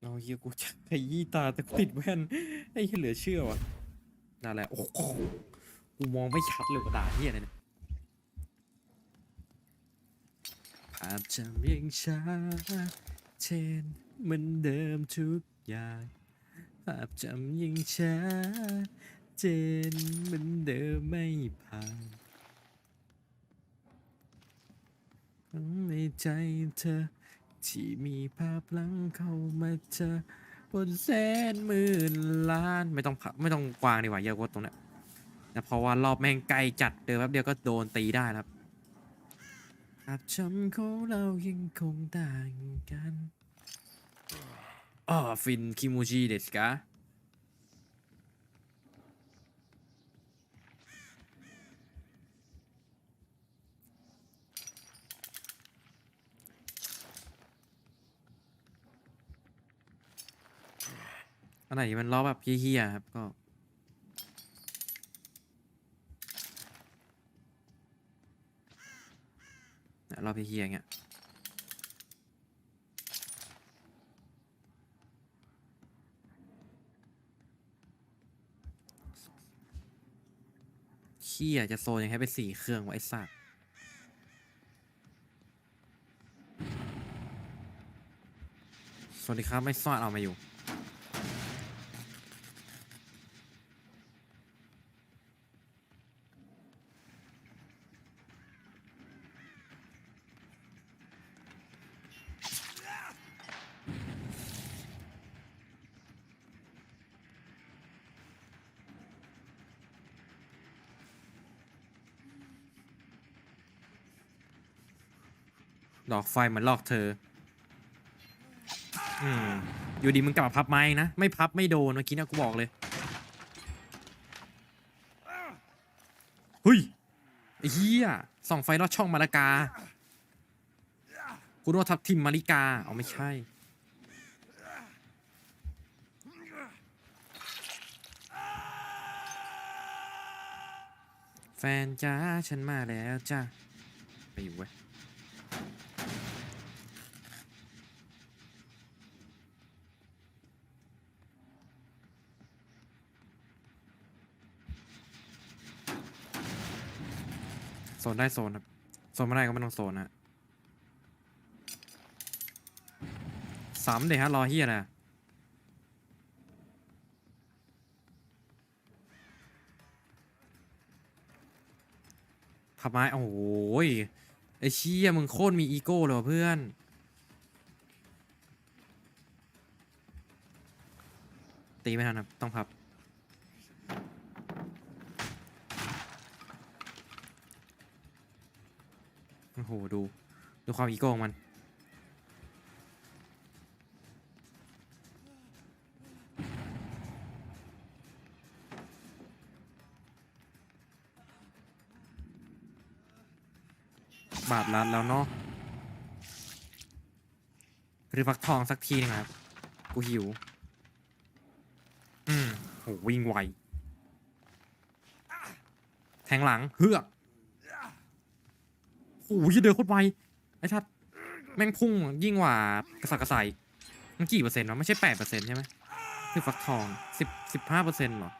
เอาเฮียกูจะขยี้ตาแต่กูติดแว่นไอ้เหี้ยเหลือเชื่อวะนั่นแหละโอ้โหกูมองไม่ชัดเลยกับตาเฮียเลยเนี่ยภาพจำยังช้าเช่นเหมือนเดิมทุกอย่างภาพจำยังช้าเจนเหมือนเดิมไม่ผ่านทั้งในใจเธอ ที่มีภาพลังเข้ามาเจอบนแสนหมื่นล้านไม่ต้องไม่ต้องกวางดีกว่าเยอะกว่าตรงเนี้ยแต่เพราะว่ารอบแม่งไกลจัดเดินแป๊บเดียวก็โดนตีได้ครับภาพจำของเรายังคงต่างกันอ๋อฟินคิมูจิเดสกะ อันไหนมันรอแบบเฮี้ยๆครับก็เนี่ยรอบเฮี้ยๆอย่างเงี้ยเขี้ยจะโซนยังให้ไปสี่เครื่องไวะไอ้สัตว์สวัสดีครับ ไม่ซอดเอามาอยู่ ดอกไฟเหมือนหลอกเธอ อืมอยู่ดีมึงกลับมาพับไม้นะ ไม่พับไม่โดนเมื่อกี้นะกูบอกเลยเฮ้ยไอ้เหี้ยส่องไฟลอดช่องมาลากากูนึกว่าทับทิมมาริกาเอาไม่ใช่ แฟนจ้าฉันมาแล้วจ้าไปอยู่เว้ย โซนได้โซนครับ โซนไม่ได้ก็ไม่ต้องโซนฮะสามเดี๋ยวฮะ รอเฮียนะขับไม้โอ้โหยไอเชี่ยมึงโคตรมีอีโก้เลยว่ะเพื่อนตีไม่ทันครับ ต้องพับ โอ้โหดู ดูความอีโก้ของมัน บาทลัดแล้วเนาะหรือฟักทองสักทีหนึงครับ กูหิว อืมโหวิ่งไว แทงหลัง เฮือก โอ้ยเดินโคตรไวไอ้ชัดแม่งพุ่งยิ่งกว่ากระสับกระส่ายมันกี่เปอร์เซ็นต์วะไม่ใช่แปดเปอร์เซ็นต์ใช่ไหมคือฟักทองสิบสิบห้าเปอร์เซ็นต์หรอ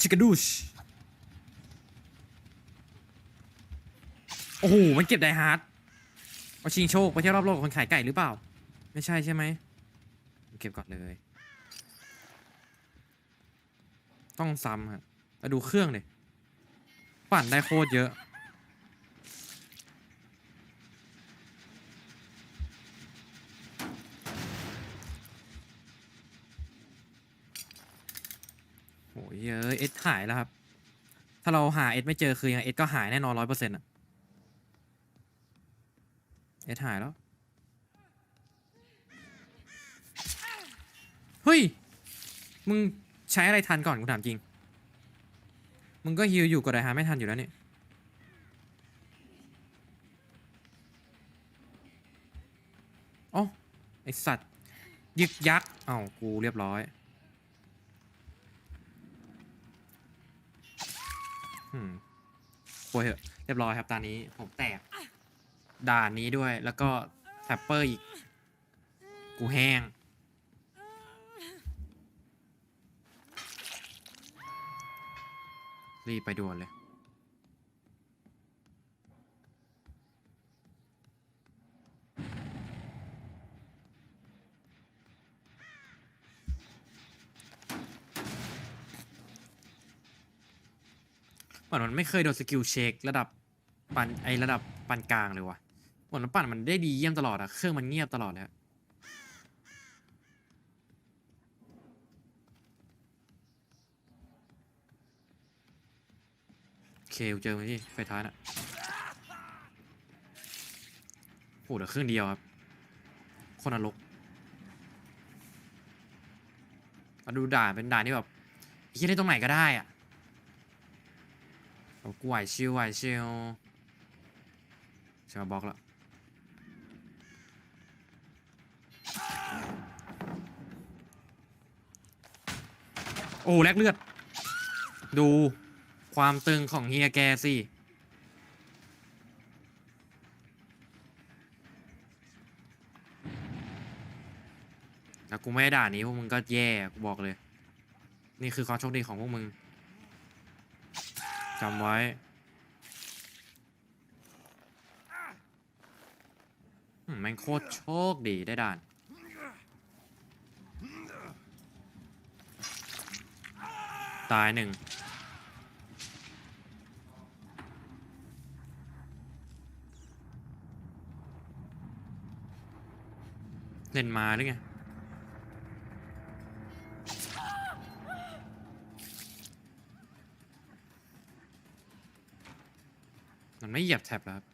ชิคาดูชโอ้โห มันเก็บไดฮาร์ดเอาชิงโชคไปเที่ยวรอบโลกกับคนขายไก่หรือเปล่า ไม่ใช่ใช่ไหม เก็บก่อนเลย ต้องซ้ำครับมาดูเครื่องเลยปั่นได้โคตรเยอะ โอ้ยเยอะเอสหายแล้วครับ ถ้าเราหาเอสไม่เจอคือยังไงเอสก็หายแน่นอนร้อยเปอร์เซ็นต์อะเอสหายแล้ว เฮ้ย มึง ใช้อะไรทันก่อนกูถามจริง มึงก็ฮิวอยู่กับไดฮาไม่ทันอยู่แล้วนี่อ๋อไอสัตว์ ยึกยักเอ้ากูเรียบร้อยอืมป่วยเหอะเรียบร้อยครับตอนนี้ผมแตก ด่านนี้ด้วยแล้วก็แทปเปอร์อีก กูแห้ง รีบไปด่วนเลย เหมือนมันไม่เคยโดนสกิลเช็คระดับปันไอระดับปานกลางเลยวะเหมือนมันปั่นมันได้ดีเยี่ยมตลอดอะเครื่องมันเงียบตลอดเลยอะโอ เคกูเจอมันที่ไฟท้ายน่ะโหเหลือเครื่องเดียวครับคนนรกมาดูด่านเป็นด่านที่แบบคิดได้ตรงไหนก็ได้อะโอ้กูไหวชิวไหวชิวเชื่อบล็อกแล้วโอ้แลกเลือด ดู ความตึงของเฮียแกสิแล้วกูไม่ได้ด่านี้พวกมึงก็แย่กูบอกเลย นี่คือความโชคดีของพวกมึงจำไว้มแม่งโคตรโชคดีได้ด่านตายหนึ่ง เล่นมาหรือไงมันไม่เหยียบแท็บแล้วครับ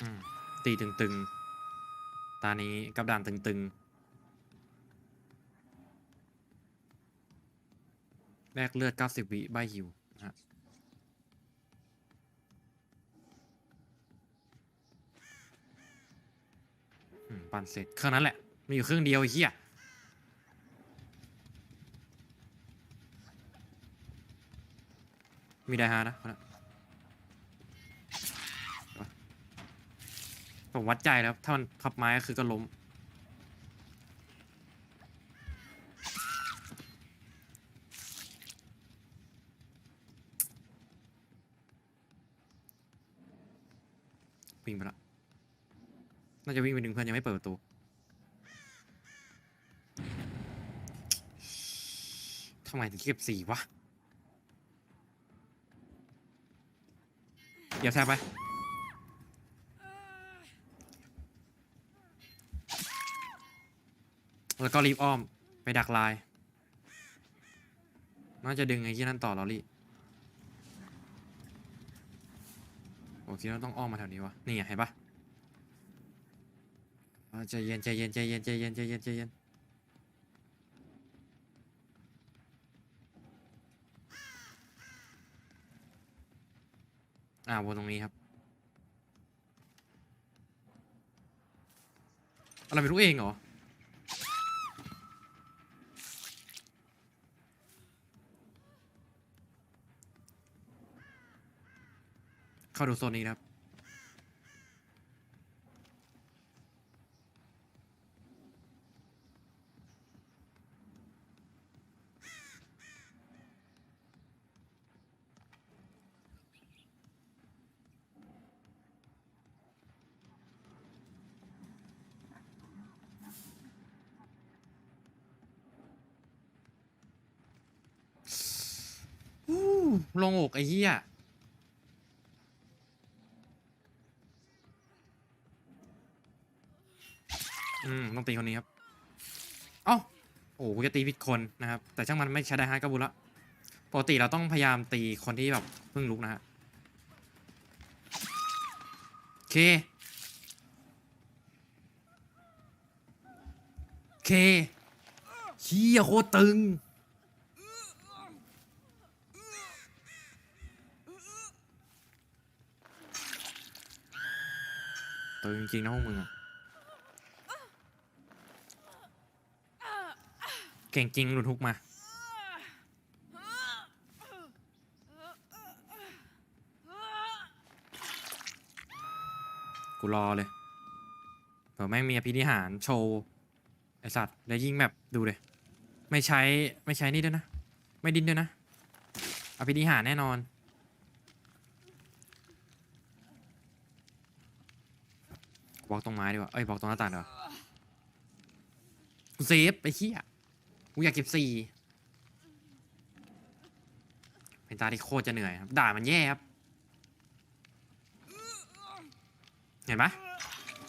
อืมตีตึงๆ ตานี้กับด่านตึงๆ แลกเลือด 90 วิใบหิวนะฮะปั่นเสร็จเครื่องนั้นแหละ มีอยู่เครื่องเดียวไอ้เหี้ยมีไดฮานะคนละ ผมวัดใจแล้วถ้ามันพับไม้ก็คือก็ล้ม วิ่งไปละ น่าจะวิ่งไปดึงเพื่อนยังไม่เปิดประตู ทำไมถึงเก็บสี่วะ เดี๋ยวแทบไป แล้วก็รีบอ้อมไปดักลาย น่าจะดึงไอ้ที่นั่นต่อลอรี่ โอ้คิดว่าต้องอ้อมมาแถวนี้วะ นี่ไงเห็นปะใจเย็นใจเย็นใจเย็นใจเย็นใจเย็นใจเย็นอ่าวนตรงนี้ครับ อะไรไม่รู้เองเหรอ เข้าดูโซนนี้นะครับอู้ลงอกไอ้เหี้ย ต้องตีคนนี้ครับ เอ้าโอ้โหจะตีผิดคนนะครับ แต่ช่างมันไม่ใช้ได้ฮะก็บุญละปกติเราต้องพยายามตีคนที่แบบเพิ่งลุกนะฮะโอเคเคเฮียโคตรตึงตึงจริงนะพวกมึงอะ เก่งจริงหลุดทุกมา กูรอเลยเผื่อแม่งมีอภินิหารโชว์ ไอสัตว์ แล้วยิ่งแบบดูเลย ไม่ใช้ ไม่ใช้นี่ด้วยนะ ไม่ดิ้นด้วยนะ อภินิหารแน่นอนบล็อกตรงไม้ดีกว่า เอ้ยบล็อกตรงหน้าต่างดีกว่ากูเซฟไปเฮี้ย กูอยากเก็บสี่เป็นตาที่โคตรจะเหนื่อยครับ ด่ามันแย่ครับ เห็นปะ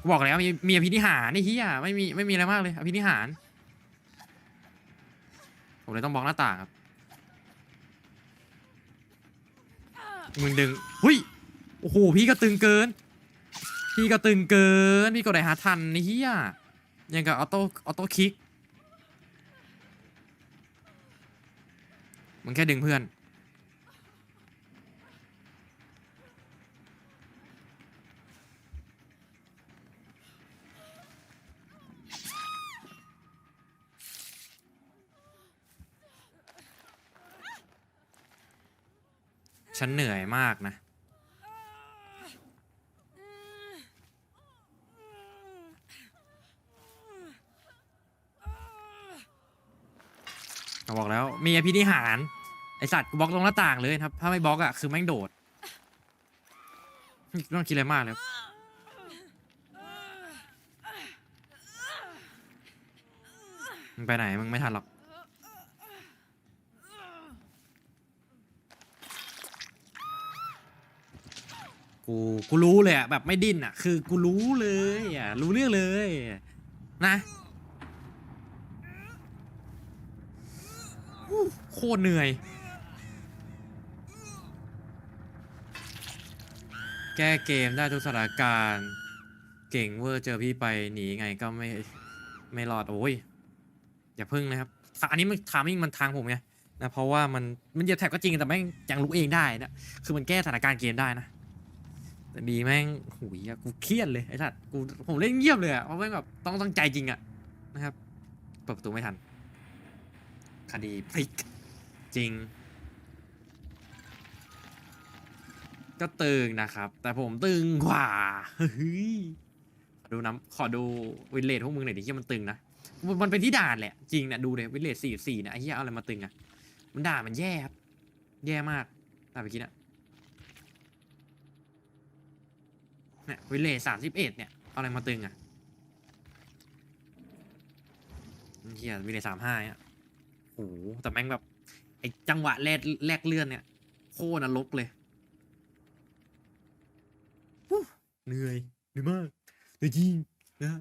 กูบอกแล้วมีมีอภินิหารนี่เฮียไม่มีไม่มีอะไรมากเลยอภินิหารผมเลยต้องบล็อกหน้าต่างครับ มึงดึงหุยโอ้โห พี่ก็ตึงเกิน พี่ก็ตึงเกิน พี่ก็ได้หาทันนี่เฮียยังกับออโต้ออโต้คิก มึงแค่ดึงเพื่อน ฉันเหนื่อยมากนะ บอกแล้ว มีอภินิหาร ไอสัตว์กูบล็อกตรงหน้าต่างเลยครับ ถ้าไม่บล็อกอะคือแม่งโดดไม่ต้องคิดอะไรมากเลยมึงไปไหนมึงไม่ทันหรอก กูกูรู้เลยอะแบบไม่ดิ้นอะคือกูรู้เลยอะรู้เรื่องเลย นะ โค ตรเหนื่อย แก้เกมได้ทุกสถานการณ์ เก่งเวอร์เจอพี่ไปหนีไงก็ไม่ไม่รอดโอ้ยอย่าพึ่งนะครับ อันนี้มันทามิ่งมันทางผมไงนะเพราะว่ามันมันเหยียบแท็บก็จริงแต่แม่งยังรู้เองได้นะคือมันแก้สถานการณ์เกมได้นะแต่ดีแม่งหุยกูเครียดเลยไอ้สัตว์กูผมเล่นเงียบเลยอะเพราะแม่งแบบต้องต้องใจจริงอะนะครับเปิดประตูไม่ทัน คดีพลิก จริง ก็ตึงนะครับ แต่ผมตึงกว่าเฮ้ยขอดูน้ำขอดูวินเลทพวกมึงหน่อยดิที่มันตึงนะมันเป็นที่ด่านแหละจริงนะดูเลยวินเลทสี่สี่นะไอ้เหี้ยเอาอะไรมาตึงอะมันด่ามันแย่ครับแย่มากด่าไปกินอะเนี่ยวินเลทสามสิบเอ็ดเนี่ยเอาอะไรมาตึงอะเฮียวินเลทสามห้าเนี่ยโอ้โหแต่แม่งแบบ ไอจังหวะแรกแรกเลื่อนเนี่ย โคตรนรกเลยเหนื่อยเหนื่อยมากเหนื่อยจริงนะ